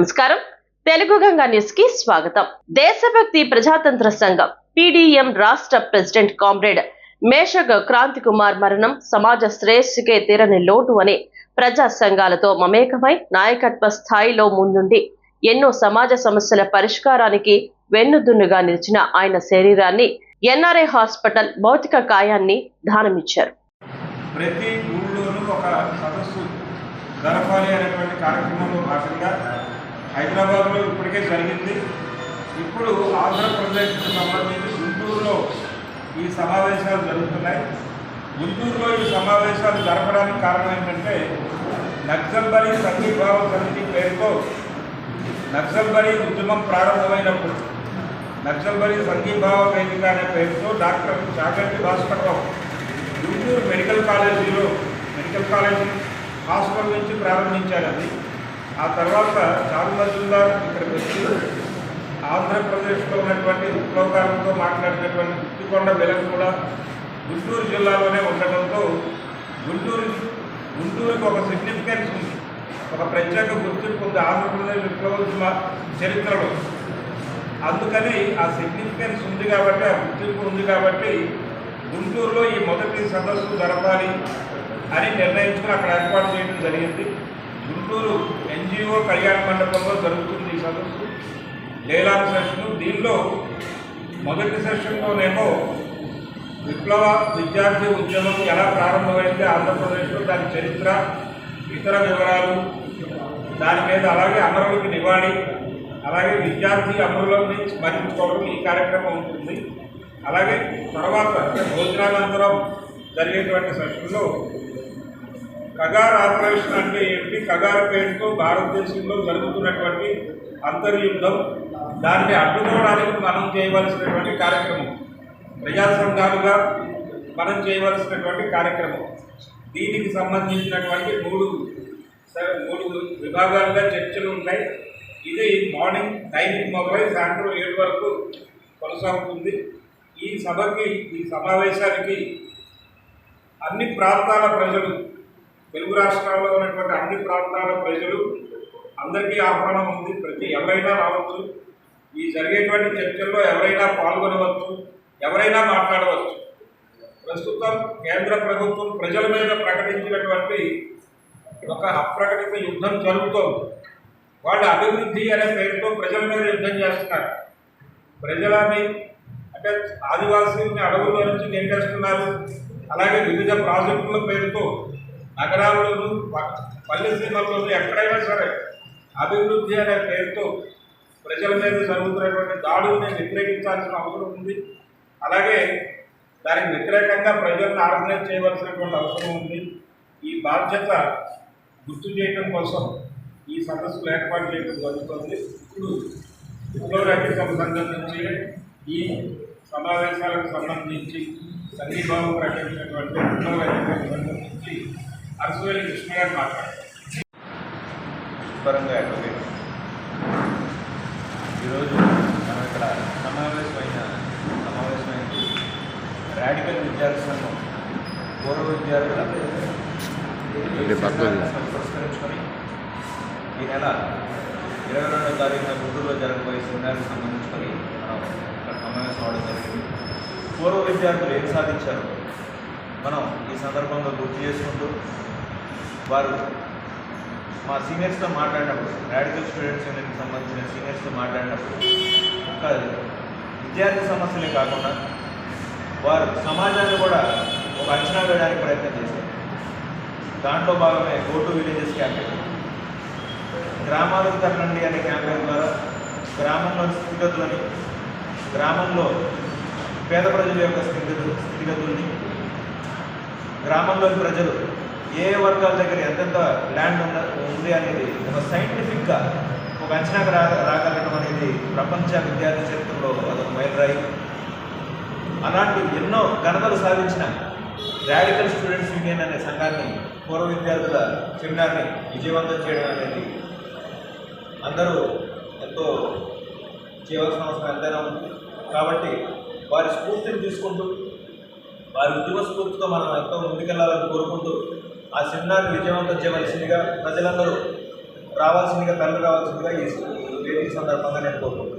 నమస్కారం. తెలుగు గంగా న్యూస్కి స్వాగతం. దేశభక్తి ప్రజాతంత్ర సంఘం పిడిఎం రాష్ట్ర ప్రెసిడెంట్ కామ్రేడ్ మేషగ క్రాంతి కుమార్ మరణం సమాజ శ్రేయస్సుకే తీరని లోటు అని ప్రజా సంఘాలతో మమేకమై నాయకత్వ స్థాయిలో ముందుండి ఎన్నో సమాజ సమస్యల పరిష్కారానికి వెన్నుదున్నుగా నిలిచిన ఆయన శరీరాన్ని ఎన్ఆర్ఐ హాస్పిటల్ భౌతిక కాయాన్ని దానమిచ్చారు. ప్రతి ఊళ్ళోనూ ఒక సదస్సు జరపాలి అనేటువంటి కార్యక్రమంలో భాగంగా హైదరాబాద్లో ఇప్పటికే జరిగింది. ఇప్పుడు ఆంధ్రప్రదేశ్కి సంబంధించి గుంటూరులో ఈ సమావేశాలు జరుగుతున్నాయి. గుంటూరులో ఈ సమావేశాలు జరపడానికి కారణం ఏంటంటే నక్సల్బరీ సంఘీభావ సమితి పేరుతో నక్సల్బరీ ఉద్యమం ప్రారంభమైనప్పుడు నక్సల్బరీ సంఘీభావ వేదిక అనే పేరుతో డాక్టర్ చాగంటి భాస్కర్రావు గుంటూరు మెడికల్ కాలేజీలో మెడికల్ కాలేజీ హాస్పిటల్ నుంచి ప్రారంభించారు అది ఆ తర్వాత చారు జిల్లా ఇక్కడికి వచ్చి ఆంధ్రప్రదేశ్లో ఉన్నటువంటి విప్లవకారులతో మాట్లాడినటువంటి గుత్తికొండ వెలకు కూడా గుంటూరు జిల్లాలోనే ఉండటంతో గుంటూరు గుంటూరుకి ఒక సిగ్నిఫికెన్స్ ఉంది. ఒక ప్రత్యేక గుర్తింపు ఉంది. ఆంధ్రప్రదేశ్ విప్లవ చరిత్రలో. అందుకని ఆ సిగ్నిఫికెన్స్ ఉంది కాబట్టి ఆ గుర్తింపు ఉంది కాబట్టి గుంటూరులో ఈ మొదటి సదస్సు జరపాలి అని నిర్ణయించుకుని అక్కడ ఏర్పాటు చేయడం జరిగింది. గుంటూరు ఎన్జిఓ కళ్యాణ మండపంలో జరుగుతుంది ఈ సదస్సు. లేలాన్ సెషన్. దీనిలో మొదటి సెషన్లోనేమో విప్లవ విద్యార్థి ఉద్యమం ఎలా ప్రారంభమైంది ఆంధ్రప్రదేశ్లో దాని చరిత్ర ఇతర వివరాలు దాని మీద అలాగే అమరులకు నివాళి అలాగే విద్యార్థి అమరులని స్మరించుకోవడం ఈ కార్యక్రమం ఉంటుంది. అలాగే తర్వాత భోజనానంతరం జరిగేటువంటి సెషన్లో కగార్ ఆపరేషన్ అంటే ఏమిటి కగార్ పేరుతో భారతదేశంలో జరుగుతున్నటువంటి అంతర్యుద్ధం. దాన్ని అడ్డుకోవడానికి మనం చేయవలసినటువంటి కార్యక్రమం. ప్రజా సంఘాలుగా మనం చేయవలసినటువంటి కార్యక్రమం. దీనికి సంబంధించినటువంటి మూడు మూడు విభాగాలుగా చర్చలు ఉన్నాయి ఇది మార్నింగ్ నైన్కి మొదలై సాయంత్రం ఏడు వరకు కొనసాగుతుంది. ఈ సభకి ఈ సమావేశానికి అన్ని ప్రాంతాల ప్రజలు తెలుగు రాష్ట్రాల్లో ఉన్నటువంటి అన్ని ప్రాంతాల ప్రజలు అందరికీ ఆహ్వానం ఉంది. ప్రతి ఎవరైనా రావచ్చు. ఈ జరిగేటువంటి చర్చల్లో ఎవరైనా పాల్గొనవచ్చు. ఎవరైనా మాట్లాడవచ్చు. ప్రస్తుతం కేంద్ర ప్రభుత్వం ప్రజల మీద ప్రకటించినటువంటి ఒక అప్రకటిత యుద్ధం జరుగుతోంది. వాళ్ళు అభివృద్ధి అనే పేరుతో ప్రజల మీద యుద్ధం చేస్తున్నారు. ప్రజలని అంటే ఆదివాసీని అడవుల్లో నుంచి నెట్టేస్తున్నారు అలాగే వివిధ ప్రాజెక్టుల పేరుతో నగరాల్లోనూ పల్లె సీమల్లోనూ ఎక్కడైనా సరే అభివృద్ధి అనే పేరుతో ప్రజల మీద జరుగుతున్నటువంటి దాడుల్ని వ్యతిరేకించాల్సిన అవసరం ఉంది. అలాగే దానికి వ్యతిరేకంగా ప్రజలను ఆర్గనైజ్ చేయవలసినటువంటి అవసరం ఉంది. ఈ బాధ్యత గుర్తు చేయడం కోసం ఈ సదస్సులు ఏర్పాటు చేయడం జరుగుతుంది. ఇప్పుడు విప్లవ సంబంధించి సంఘం నుంచి ఈ సమావేశాలకు సంబంధించి సంఘీభావం ప్రకటించినటువంటి విప్లవ సంబంధించి సంఘం నుంచి అరసవేలి కృష్ణ గారు మాట్లాడారు పరంగా అడ్వకేట్ ఈరోజు మనం ఇక్కడ సమావేశమైన సమావేశమైంది రాడికల్ విద్యార్థి సంఘం పూర్వ విద్యార్థుల పురస్కరించుకొని ఈ నెల ఇరవై రెండో తారీఖున గుంటూరులో జరగబోయే సెమినార్కి సంబంధించుకొని మనం ఇక్కడ సమావేశం అవడం జరిగింది. పూర్వ విద్యార్థులు ఏం సాధించారు? మనం ఈ సందర్భంగా గుర్తు చేసుకుంటూ వారు మా సీనియర్స్తో మాట్లాడినప్పుడు రాడికల్ స్టూడెంట్స్ యూనియన్కి సంబంధించిన సీనియర్స్తో మాట్లాడినప్పుడు ఒక విద్యార్థి సమస్యలే కాకుండా వారు సమాజాన్ని కూడా ఒక అంచనా వేయడానికి ప్రయత్నం చేశారు. దాంట్లో భాగమే గో టు విలేజెస్ క్యాంపెయిన్ గ్రామాలకు తరలండి అనే క్యాంపెయిన్ ద్వారా గ్రామంలో స్థితిగతులని గ్రామంలో పేద ప్రజల యొక్క స్థితిగతులు స్థితిగతుల్ని గ్రామంలోని ప్రజలు ఏ వర్గాల దగ్గర ఎంతెంత ల్యాండ్ ఉన్న ఉంది అనేది ఒక సైంటిఫిక్గా ఒక అంచనాకు రా రాగలగడం అనేది ప్రపంచ విద్యార్థి చరిత్రలో అదొక మైలురాయి. అలాంటి ఎన్నో ఘనతలు సాధించిన రాడికల్ స్టూడెంట్స్ యూనియన్ అనే సంఘాన్ని పూర్వ విద్యార్థుల సెమినార్ని విజయవంతం చేయడం అనేది అందరూ ఎంతో చేయవలసిన అవసరం ఎంతైనా ఉంది. కాబట్టి వారి స్ఫూర్తిని తీసుకుంటూ వారి ఉద్యమ స్ఫూర్తితో మనం ఎంతో ముందుకెళ్ళాలని కోరుకుంటూ ఆ సెమినార్ విజయవంతం చేయవలసిందిగా ప్రజలందరూ రావాల్సిందిగా తరలి రావాల్సిందిగా ఈ వేదిక సందర్భంగా నేను కోరుకుంటున్నాను.